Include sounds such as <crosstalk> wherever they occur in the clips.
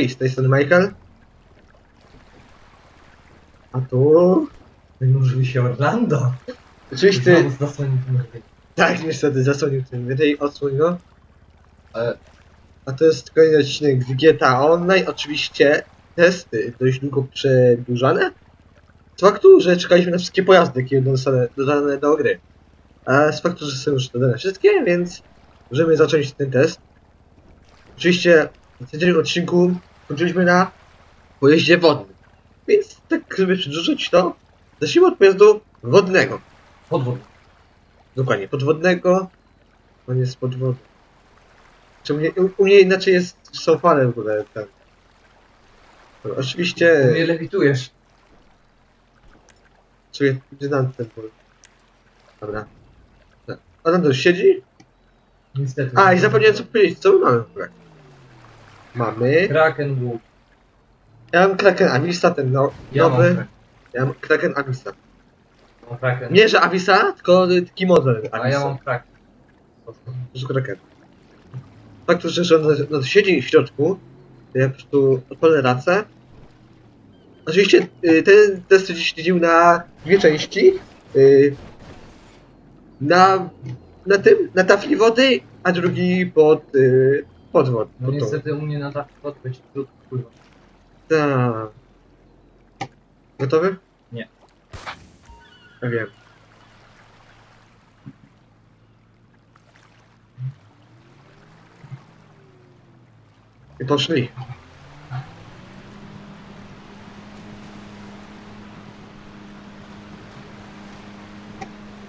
Hej, z tej strony Michael. A tu... Wynurzył się Orlando. Oczywiście... Znowu zasłonił numer Tak, niestety zasłonił ten wyżej, odsłoń go. Ale A to jest kolejny odcinek z GTA Online. Oczywiście testy dość długo przedłużane. Z faktu, że czekaliśmy na wszystkie pojazdy, jakie dodane- dodane do gry. A z faktu, że są już dodane wszystkie, więc możemy zacząć ten test. Oczywiście w tym odcinku skończyliśmy na pojeździe wodnym. Więc tak, żeby przedłużyć to, zacznijmy od pojazdu wodnego. podwód. Dokładnie, podwodnego. On jest podwodny. Czy u mnie, u, u mnie inaczej jest, są fale w ogóle. Ten. No, oczywiście, Nie lewitujesz. czuję, znam ten ból. Dobra. Tak. A tam też siedzi? Niestety. A, i zapomniałem co powiedzieć, co my mamy w ogóle. Mamy. Kraken Wolf. Ja mam Kraken Avisa, ten no, Ja mam nowy. Kraken. Ja mam Kraken Avisa. Mam Kraken. Nie, że Avisa, tylko taki model Avisa. A ja mam Kraken. z Kraken. Fakt, że on no, siedzi w środku, ja po prostu odpalę racę. Oczywiście y, ten test się dzielił na dwie części. Y, na, na tym, na tafli wody, a drugi pod, y, pod wodą. No niestety u mnie na taki podbyć trud wpływa. Tak. Gotowy? Nie. Ja wiem. I poszli.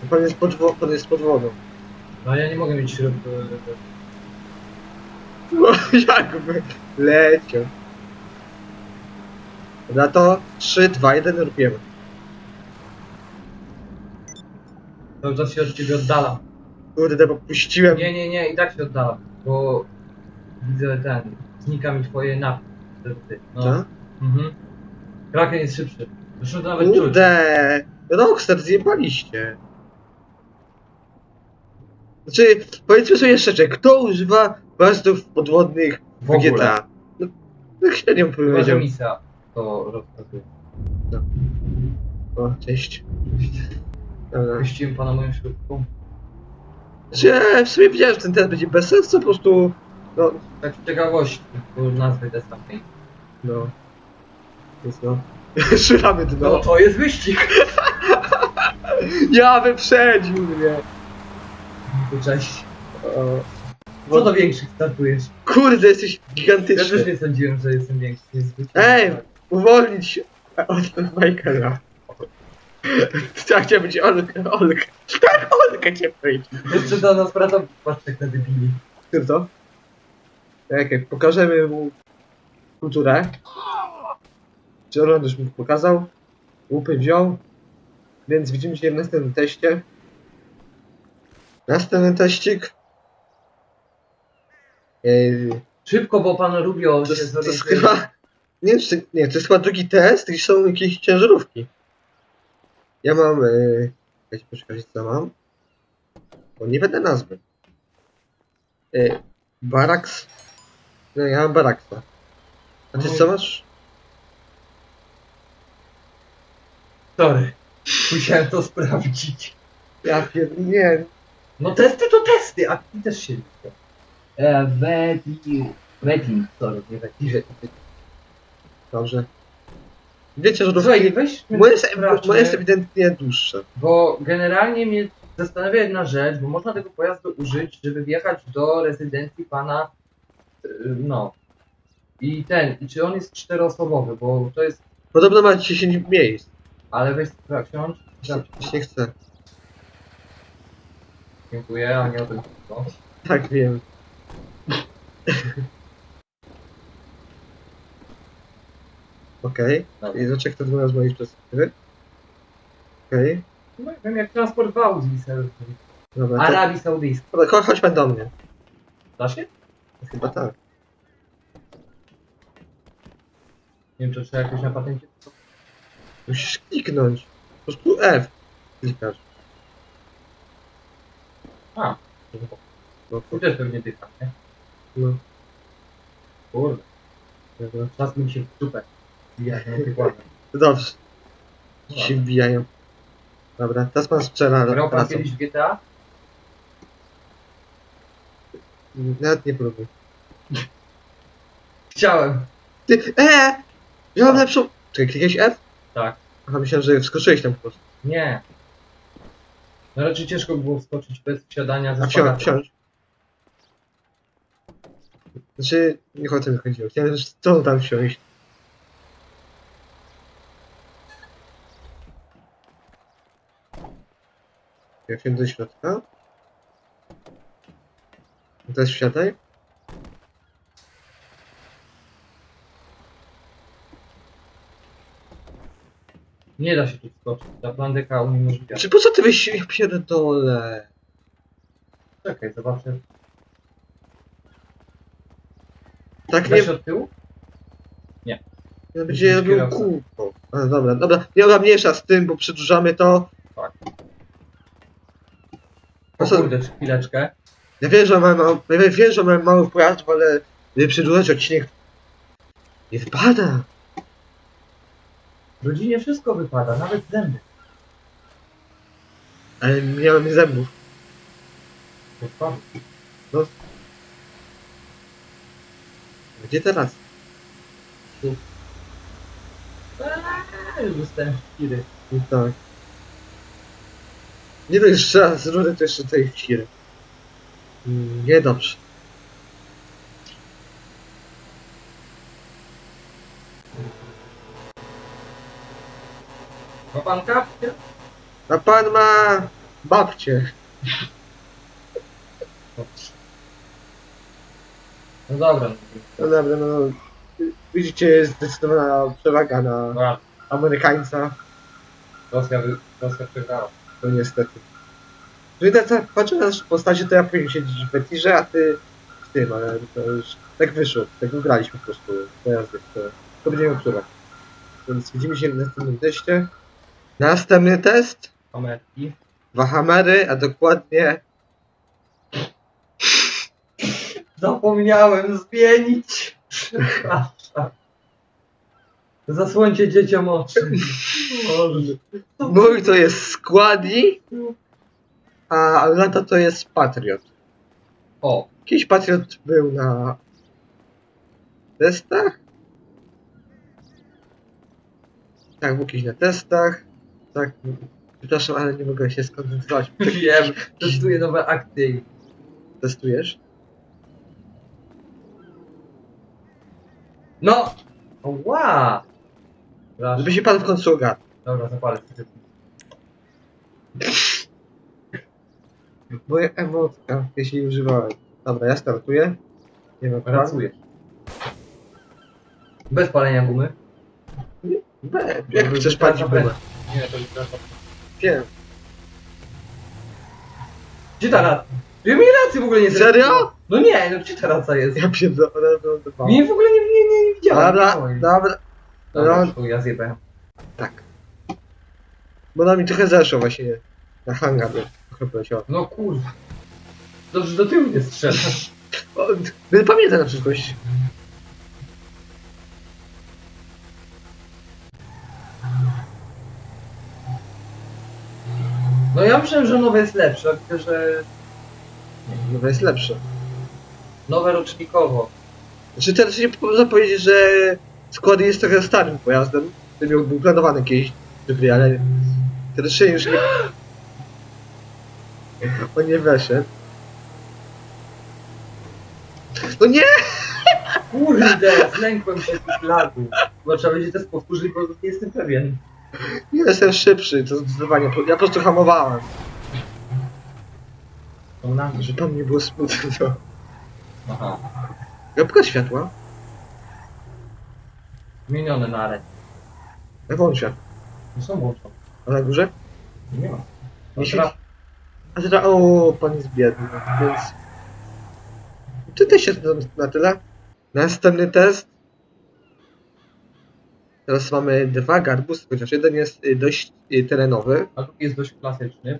Pan jest pod, wo- pan jest pod wodą. No ja nie mogę mieć środku. No, <laughs> jakby leciał. Dobra, to 3, 2, 1 robiemy. Cały czas się od ciebie oddalam. Kurde, bo puściłem. Nie, nie, nie, i tak się oddalam. Bo widzę ten. Znika mi twoje napy. No. Co? Mhm. Kraken jest szybszy. Zresztą to nawet czuć. Kurde! Rockstar zjebaliście. Znaczy, powiedzmy sobie szczerze, kto używa pojazdów podwodnych w, W ogóle. GTA? No, tak średnio że powiedział. misja to rozkazuje. O, cześć. Dobra. Puściłem pana moją śrubką. Ja w sumie wiedziałem, że ten test będzie bez sensu, po prostu... No, Tak z ciekawości, bo nazwy testa tej. no. Więc no. <laughs> Szuramy No dno. to jest wyścig! <laughs> Ja wyprzedził mnie. Cześć. O. Co do większych startujesz? Kurde, jesteś Ja gigantyczny. też nie sądziłem, że jestem większy. Jest Ej! Uwolnić się od Michaela. Ja chciałem być Olkę, Olkę. Tak, Olkę cię powiedzieć. Jeszcze do nas wracam, patrz jak na debili. Ty co? Czekaj, pokażemy mu kulturę. Czy Orlando już mu pokazał? Łupy wziął. Więc widzimy się w następnym teście. Następny teścik. Ej, Szybko, bo pan Rubio to, się to jest chyba... Nie, wiem, czy, nie, to jest chyba drugi test i są jakieś ciężarówki. Ja mam... Yy, poczekajcie, co mam. Bo nie będę nazwy. Yy, Baraks. No ja mam Baraksa. A ty co masz? Sorry. Musiałem to sprawdzić. Ja pier... nie. No testy to testy, a ty też się. E, sorry, nie Veti. Dobrze. Wiecie, że Słuchaj, weź... moje jest, moje jest ewidentnie dłuższe. Bo generalnie mnie zastanawia jedna rzecz, bo można tego pojazdu użyć, żeby wjechać do rezydencji pana, y, no. I ten, i czy on jest czteroosobowy, bo to jest, Podobno ma 10 miejsc. ale weź sprawdź, się chce. Dziękuję, a nie o tym. Tak wiem. <laughs> Okej. Dobra. I dlaczego to wygląda z mojej perspektywy? Okej. No, wiem jak transport w Audi serwis. Dobra. to- Arabii Saudyjskiej. Dobra, cho- chodź pan do mnie. Da się? Chyba tak. Nie wiem, czy trzeba jakoś na patencie. Musisz kliknąć. Po prostu F. Klikasz. A, No, tu też pewnie dycha, nie? No. Kurde. Dobra. Czas mi się w dupę. Ja nie wykładam. To Dobrze. Się wbijają. Dobra, teraz pan strzela Grał pan pracą. kiedyś w GTA? Nawet nie próbuj. Chciałem. Ty, eee! Ja mam Co? lepszą... Czekaj, klikałeś F? Tak. Aha, myślałem, że wskoczyłeś tam po prostu. Nie. No raczej ciężko było wskoczyć bez wsiadania ze A wsiąść, spagatem. Znaczy, nie o tym chodziło. Chciałem, co tam wsiąść. Jak się do środka. Teraz wsiadaj. Nie da się tu wskoczyć. Ta plandyka uniemożliwia. Czy po co ty wyś... Ja pierdolę. Czekaj, zobaczę. Tak nie... Od tyłu? Ja będzie robił kółko. A, dobra, dobra. Nie ona mniejsza z tym, bo przedłużamy to. Tak. Po O co- kurde, chwileczkę. Ja wiem, że mam, mały- ja wiem, że mam mały pojazd, ale gdyby przedłużać odcinek nie wypada. W rodzinie wszystko wypada, nawet zęby. Ale nie mam zębów. Wypada. Gdzie teraz? Eee, już dostałem szkiry. No tak. Nie to jeszcze raz, rudę to jeszcze tej wciry. Mm, Nie dobrze. Ma pan kapcie? A pan ma babcię. No dobra. No dobra, no. Widzicie, jest zdecydowana przewaga na no. Amerykańca. Rosja, wy- Rosja przegrała. No niestety. No tak, tak patrzę na naszą postacie, to ja powinien siedzieć w Betirze, a ty w tym, ale to już tak wyszło. Tak wygraliśmy po prostu pojazdy, to będzie miał które. Więc widzimy się w następnym teście. Następny test. Ameryki. Wahamery, a dokładnie Zapomniałem zmienić. Przepraszam. Zasłońcie dzieciom oczy. Boże. mój to jest składnik, a lata to jest Patriot. O, Jakiś Patriot był na testach? Tak, był jakiś na testach. Tak, przepraszam, ale nie mogę się skoncentrować. wiem. Testuję nowe akty. Testujesz? No! Ła! Przepraszam. Żeby się pan w końcu ogarnął. Dobra, zapalę. Moja emotka, jeśli używałem. Dobra, ja startuję. Nie wiem. Pracuję. Bez palenia gumy. Be, jak chcesz palić gumę? Nie, to teraz. Wiem. Gdzie ta racja? Racji w ogóle nie Serio? No nie, no gdzie ta racja jest? Ja pierdolę, no to Mi w ogóle nie, nie, nie, nie widziałem. Dobra, Oj. dobra. Dobra, no. ja zjebałem. Tak. Bo na mi trochę zeszło właśnie na hangar, trochę poleciało. No kurwa. Dobrze, do tyłu nie strzelasz. O, Będę pamiętał na przyszłość. No ja myślałem, że nowe jest lepsze, widzę, że No to jest lepsze. nowe rocznikowo. Znaczy teraz nie można powiedzieć, że skład jest trochę starym pojazdem. który miał- był planowany kiedyś do gry, ale teraz się już nie... On nie weszedł. No nie! Kurde, zlękłem się tych lagów. Chyba trzeba będzie też powtórzyć, bo nie jestem pewien. Nie jestem szybszy, to zdecydowanie. Ja po prostu hamowałem. To na Żeby pan nie było smutno. Aha. Gąbka światła. Zmienione na arenie. Ja włączę. Nie są włączone. A na górze? Nie ma. Nie No teraz A teraz, o, pan jest biedny, więc... To też jest na, tyle. Następny test. Teraz mamy dwa garbusy, chociaż jeden jest y, dość y, terenowy. a drugi jest dość klasyczny.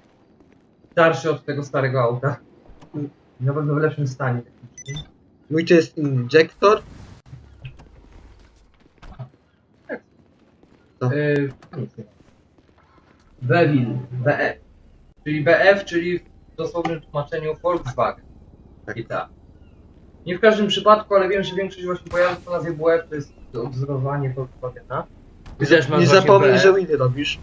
Starszy od tego starego auta. Na pewno w lepszym stanie. Mój to jest injektor. Co? Yy, nie ma. Bevil, BF. Czyli BF, czyli w dosłownym tłumaczeniu Volkswagen. Tak. I tak. Nie w każdym przypadku, ale wiem, że większość właśnie pojazdów o nazwie WF to jest odwzorowanie Volkswagena. Nie zapomnij, BF. że winy robisz.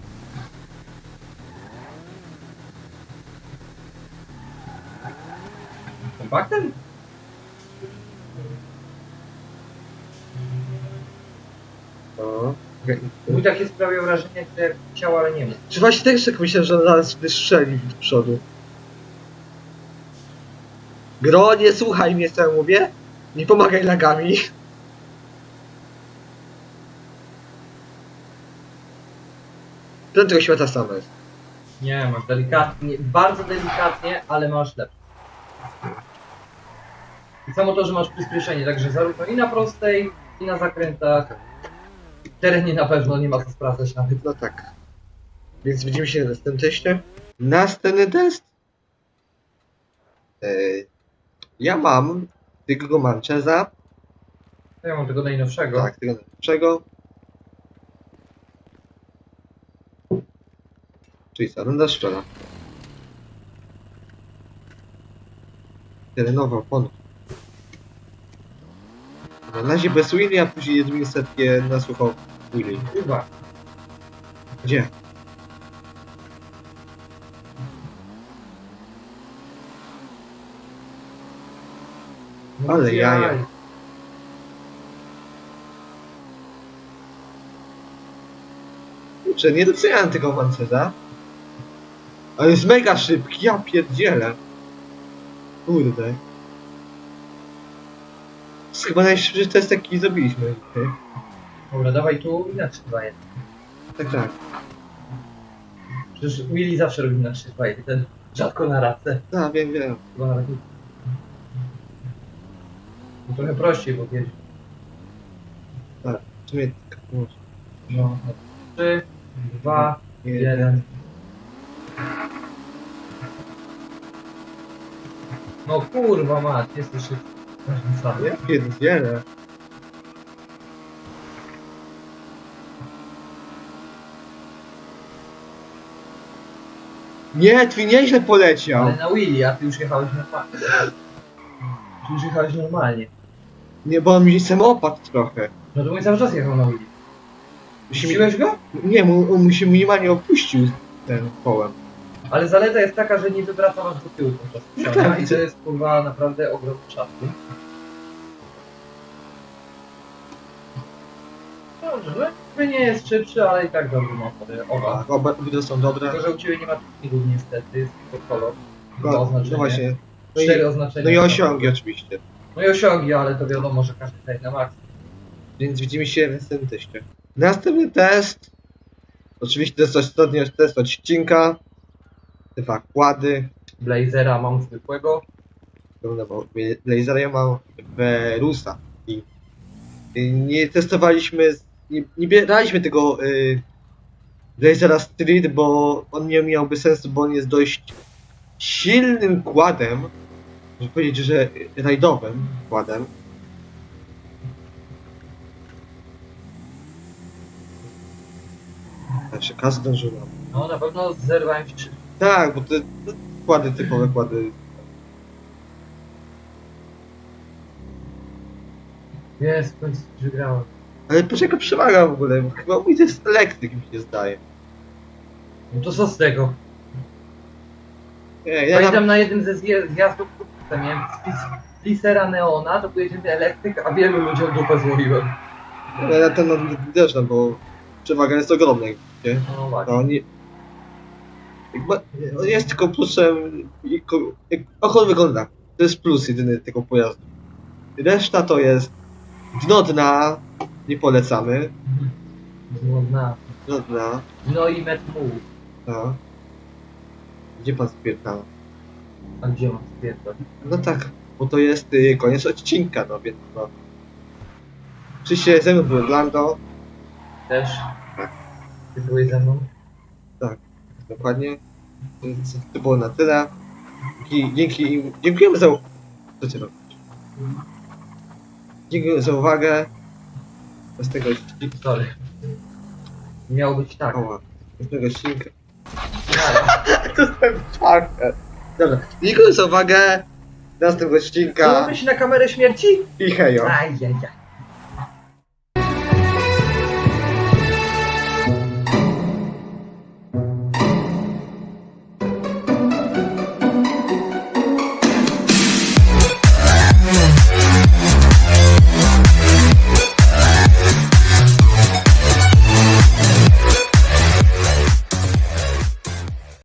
Kompaktem? No. Mój takie sprawia wrażenie, że chciał, ale nie mógł. Czy właśnie też tak myślę, że zaraz wystrzeli z przodu? Gro, nie słuchaj mnie, co ja mówię. Nie pomagaj lagami. Prędkość świata sama jest. Nie, masz delikatnie, bardzo delikatnie, ale masz lepsze. I samo to, że masz przyspieszenie, także zarówno i na prostej, i na zakrętach. W terenie na pewno nie ma co sprawdzać nawet. No tak. Więc widzimy się na następnym teście. Następny test. Eee, ja mam tego Mancheza. Ja mam tego najnowszego. Tak, tego najlepszego. Czyli co, runda. Terenowa opona. Na razie bez Willy, a później jedynie setkie nasłuchał Willy. Chyba. Gdzie? No Ale jaja. jaj. Kurczę, nie doceniam tego Mancheza. Ale jest mega szybki, ja pierdzielę. Kurde. Chyba najszybszy test jaki zrobiliśmy. Dobra, dawaj tu i na 3 2 1. Tak, tak. Przecież Willy zawsze robi na 3 2 1. Ten rzadko na racę. No, wiem, wiem. Chyba nawet nie. No trochę prościej, bo wiesz. W sumie tak, No. 3, 2, jeden. 1. No kurwa mać, jesteś szybki. Ja pierdzielę. Nie, twój nieźle poleciał. Ale na Willy, a ty już jechałeś normalnie. Ty już jechałeś normalnie. Nie, bo on mi samopadł trochę. No to mój cały czas jechał na Willy. Musi Puściłeś go? Nie, mu, on mu się minimalnie opuścił ten kołem. Ale zaleta jest taka, że nie wywraca was do tyłu podczas No puszczania tak. i to jest kurwa naprawdę ogromny szacunek. Dobrze, no jakby nie jest szybszy, ale i tak dobry motor. Oba. Tak, oba obydwa są dobre. Tylko, że u Ciebie nie ma techników niestety, jest tylko kolor. Dwa No, oznaczenia. no właśnie. No i, Cztery oznaczenia. no i osiągi oczywiście. No i osiągi, ale to wiadomo, że każdy daje na maks. Więc widzimy się w następnym teście. Następny test. Oczywiście to jest ostatni test odcinka. Dwa kłady. Blazera mam zwykłego. Lasera ja mam Verusa. I i nie testowaliśmy, nie, nie bieraliśmy tego y, Blazera Street, bo on nie miałby sensu, bo on jest dość silnym kładem. Można powiedzieć, że rajdowym kładem. Znaczy, kas zdążyła. No na pewno zerwałem się szybko. Tak, bo te te kłady typowe kłady. Jest, w końcu. Ale po czego przewaga w ogóle? Bo Chyba mój to jest elektryk mi się zdaje. No to co z tego? Nie, ja Pamiętam na, na jednym ze zje- zjazdów, tam miałem Flisera Neona, to pojedziemy elektryk, a wielu ludziom dupę złowiłem. ja na ten też no, bo przewaga jest ogromna. jak widzicie. No właśnie. No, jest tylko plusem, jak, on wygląda. To jest plus jedyny tego pojazdu. Reszta to jest dno dna, nie polecamy. No, na. Dno dna, no i Met Move. no. Gdzie pan spierdala? A gdzie mam stwierdzać? No tak, bo to jest y, koniec odcinka, no więc no. Oczywiście ze mną był Orlando, Też. Tak. Ty byłeś ze mną? dokładnie. Więc to było na tyle. Dzięki, dzięki im- dziękujemy za... Co ty robisz? Dziękuję za uwagę. Z tego odcinka. Sorry. Miało być tak. Oła, następnego odcinka. <laughs> To jest ten czarny. Dobra, dziękuję za uwagę. Do następnego odcinka robisz na kamerę śmierci? i hejo. Ajajaj.